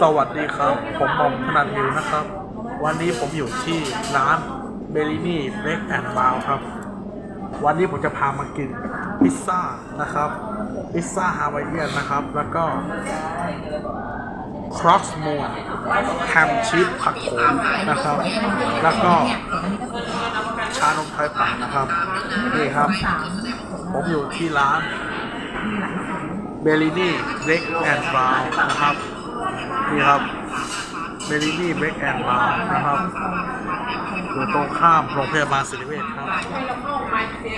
สวัสดีครับ ผมบอมธนันยูนะครับ วันนี้ผมอยู่ที่ร้านเบลินี่เบรกแอนด์บาวครับ วันนี้ผมจะพามากินพิซซ่านะครับ พิซซ่าฮาวายเอียนนะครับ แล้วก็ครอสมูนแฮมชีสผักโขมนะครับ แล้วก็ชานมไทยปั่นนะครับ นี่ครับ ผมอยู่ที่ร้านเบลินี่เบรกแอนด์บราวนะครับ นี่ครับเบลลินี่เบรกแอนด์บาราวนะครับอยู่ตรงข้ามโรงพยาบาลศิริเวชครับ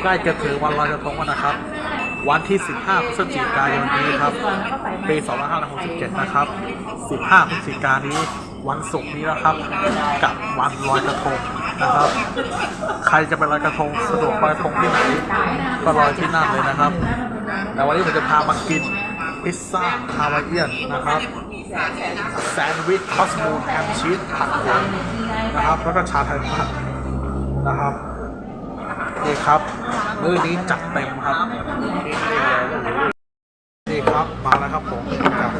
ใกล้จะถึงวันลอยกระทงแล้วนะครับ วันที่ 15 พฤศจิกายนนี้ครับปี2567 นะครับ 15 พฤศจิกายนนี้วันศุกร์นี้นะครับ กับวันลอยกระทงนะครับ ใครจะไปลอยกระทงสะดวกลอยกระทงที่ไหนก็ลอยที่นั่นเลยนะครับ แต่วันนี้ผมจะพามากิน พิซซ่าฮาวายเอียนนะครับแซนด์วิชคอสมูนแฮมชีสผักโขมนะครับแล้วก็ชาไทยผัดนะครับนี่ครับมื้อนี้จัดเต็มครับนี่ครับมาแล้วครับผมกับ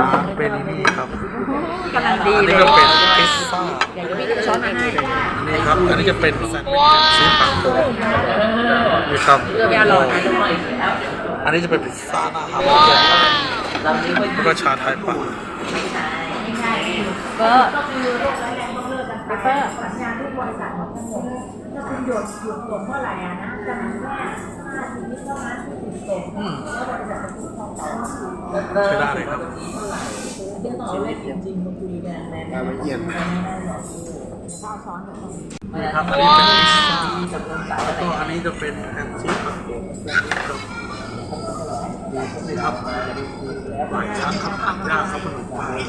ร้านเบลินี่ครับกำลังดีอันเลนี้ยก็เป็นพิซซ่าอยากจะมีช้อนมาให้นี่ครับอันนี้จะเป็นแซนด์วิชแฮมชีสผักโขมนี่ครับเพื่อไปอร่อย อันนี้จะเป็นพิซซ่าน้าฮาวายเอียนครับแล้วก็ชาไทยปั่นเบอร์เบอร์สัญญาทุกบริษัทหมดทั้งหมดถ้าคุณหยุดหยุดส่งเมื่อไหร่อะนะจะมีแค่ห้าชีวิตเท่านั้นที่ติดส่งอืมแล้วบริษัทจะถูกฟ้องต่อใช้ได้เลยครับเรื่องต่อเลขจริงๆมาคุยกันในในละเอียดในข้าวช้อนกับนี่ครับอันนี้เป็นพิซซ่าแล้วก็อันนี้จะเป็นแฮมชีสผักโขม นี่ครับหลายชั้นครับผักย่างครับขนมปันี้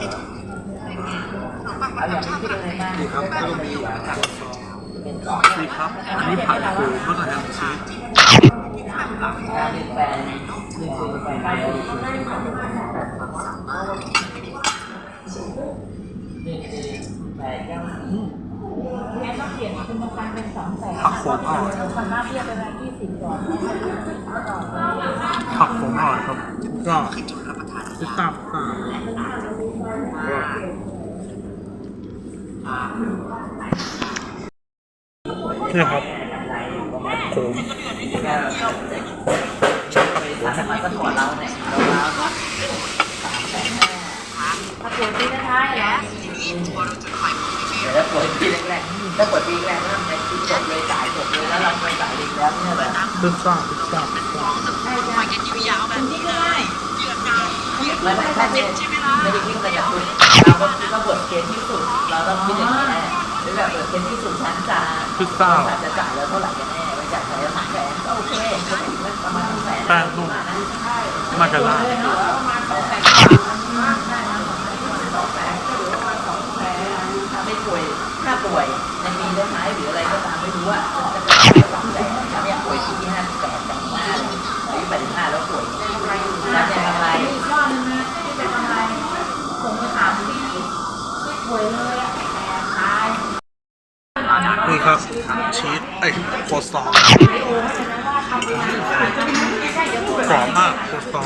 ที่เลยมานี่ครับก็มีนี่ครับ อันนี้ผักโขมแล้วก็แฮมชีสการเปลี่ยนแปลงหนึ่งคนไปไปหนึ่งแปดยังแค่ต้องเปลี่ยนคุณประกันเป็นสองแสนผักโขมาเบี้ยเป็นอะไรยี่สิบก่อน ผักโขมอ่อยครับก็พิซซ่าพิซซ่านี่ครับผักโขมสามารถก็ถอดเราเนี่ยเราแล้วถ้าเปลี่ยนปีท้ายเหรอเดี๋ยวแล้วปวดปีแรกๆถ้าปวดปีแรกก็ทำในที่จบเลยจ่ายจบเลยแล้วเราไปจ่ายอีกแล้วเนี่ยแบบพิซซ่าพิซซ่าพิซซ่าไม่ไม่ถ้าเนี่ยไม่ได้วิ่งไปจากคุณเราก็คิดว่าบทเกณฑ์ที่สุด เราต้องคิดอย่างนี้แน่หรือแบบบทเกณฑ์ที่สุดฉันจะพิซซ่าฉันจะจ่ายแล้วเท่าไหร่กันแน่ไม่จ่ายแล้วสามแสนก็โอเคก็ถือว่าประมาณแสนแป้งนุ่มากันล่าถ้าไม่ป่วยถ้าป่วยในปีท้ายหรืออะไรก็ตามไม่รู้ว่าจะเป็นสามแสนฉันเนี่ยป่วยปีที่ห้าสิบแปดจังหวะอายุแปดสิบห้าแล้วป่วยฉันจะทำอะไร อีกยอดนึงนะที่เป็นอะไรส่งไปถามที่ ป่วยเลยอะแต่ตายนี่ครับ ชีสไอ้โคซองกรอบมากโคซอง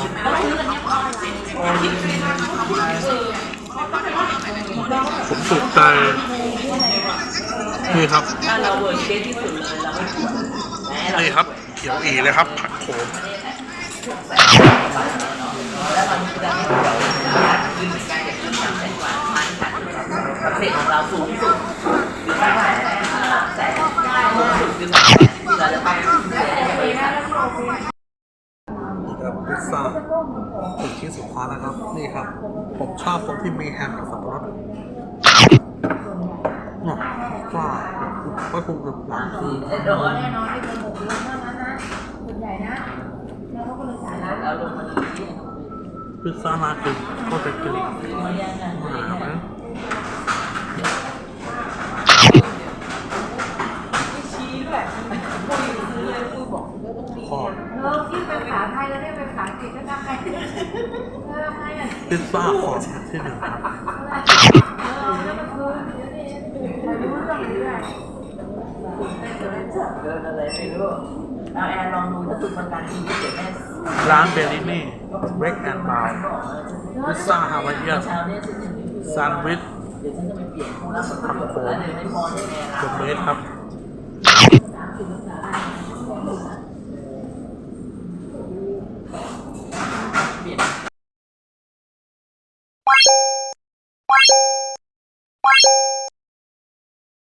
ผมถูกใจนี่ครับถ้าเราเวิร์กเกสที่สุดเลยเราไม่ป่วยแม้เรานี่ครับเขียวอีเลยครับ ผักโขม พันเศษของเราสูงสุดคือสามแสนแสนสูงสุดคือสามแสนที่เราจะต้องเสียให้บริษัทนี่ครับพิซซ่าถึงชิ้นสุดท้ายแล้วครับ นี่ครับ ผมชอบตรงที่มีแฮมกับสับปะรดเนี่ยก็ก็คงจะหลังคือโดนแน่นอนที่เป็นหกเดือนเท่านั้นนะส่วนใหญ่นะ แล้วเขาก็เลยจ่ายแล้วลงมาดีพิซซ่ามากินก็จะกินมันยังไงหนาไหม ชี้ด้วยคุยซื้อเลยคุยบอกเดี๋ยวต้องมี ขอบ เออที่เป็นภาษาไทยแล้วเนี่ยเป็นภาษาอังกฤษก็ทำไงเออทำไงอะ พิซซ่าขอบที่หนึ่งครับเออแล้วมันคือเดี๋ยวนี้ไม่รู้เรื่องเลยเดินอะไรไม่รู้เอาแอร์ลองดูถ้าคุณประกันชีวิตเดี๋ยวแม่ร้านเบลลินี่เวกแอนด์บาวพิซซ่าฮาวายเอียนเช้าเนี่ยฉันยังไม่รู้แซนด์วิชเดี๋ยวฉันจะไปเปลี่ยนแล้วผักโขมแล้วเดี๋ยวไม่พอได้แอร์เดอะเบสครับเ